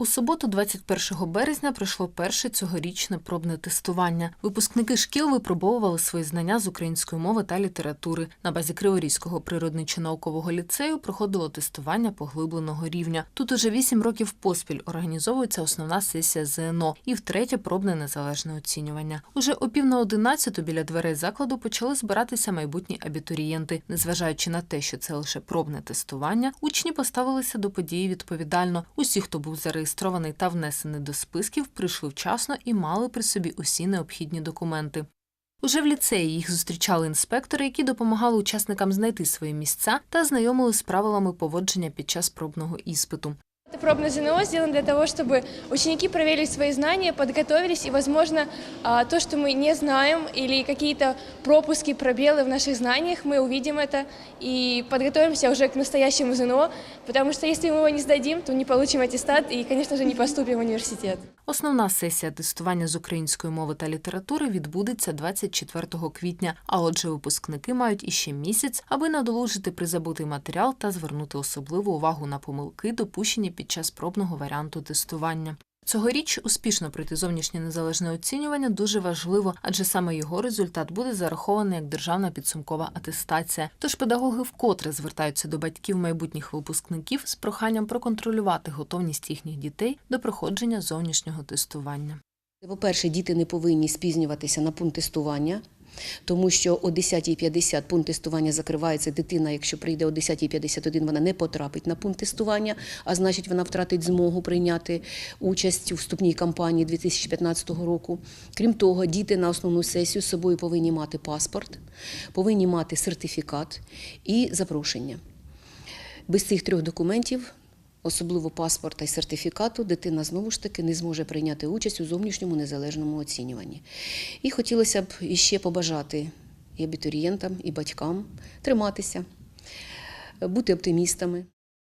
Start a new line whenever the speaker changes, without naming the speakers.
У суботу, 21 березня, пройшло перше цьогорічне пробне тестування. Випускники шкіл випробовували свої знання з української мови та літератури. На базі Криворізького природничо-наукового ліцею проходило тестування поглибленого рівня. Тут уже вісім років поспіль організовується основна сесія ЗНО і втретє пробне незалежне оцінювання. Уже о пів на одинадцяту біля дверей закладу почали збиратися майбутні абітурієнти. Незважаючи на те, що це лише пробне тестування, учні поставилися до події відповідально. Усі, хто був зареєстрований та внесений до списків, прийшли вчасно і мали при собі усі необхідні документи. Уже в ліцеї їх зустрічали інспектори, які допомагали учасникам знайти свої місця та знайомили з правилами поводження під час пробного іспиту.
Это пробное ЗНО сделано для того, чтобы ученики проверили свои знания, подготовились, и, возможно, а, то, что мы не знаем, или какие-то пропуски, пробелы в наших знаниях, мы увидим это и подготовимся уже к настоящему ЗНО, потому что если мы его не сдадим, то не получим аттестат и, конечно же, не поступим в университет.
Основна сесія тестування з української мови та літератури відбудеться 24 квітня. А отже, випускники мають іще місяць, аби надолужити призабутий матеріал та звернути особливу увагу на помилки, допущені під час пробного варіанту тестування. Цьогоріч успішно пройти зовнішнє незалежне оцінювання дуже важливо, адже саме його результат буде зарахований як державна підсумкова атестація. Тож педагоги вкотре звертаються до батьків майбутніх випускників з проханням проконтролювати готовність їхніх дітей до проходження зовнішнього тестування.
По-перше, діти не повинні спізнюватися на пункт тестування, тому що о 10.50 пункт тестування закривається. Дитина, якщо прийде о 10.51, вона не потрапить на пункт тестування, а значить, вона втратить змогу прийняти участь у вступній кампанії 2015 року. Крім того, діти на основну сесію з собою повинні мати паспорт, повинні мати сертифікат і запрошення. Без цих трьох документів, особливо паспорта і сертифікату, дитина знову ж таки не зможе прийняти участь у зовнішньому незалежному оцінюванні. І хотілося б іще побажати і абітурієнтам, і батькам триматися, бути оптимістами.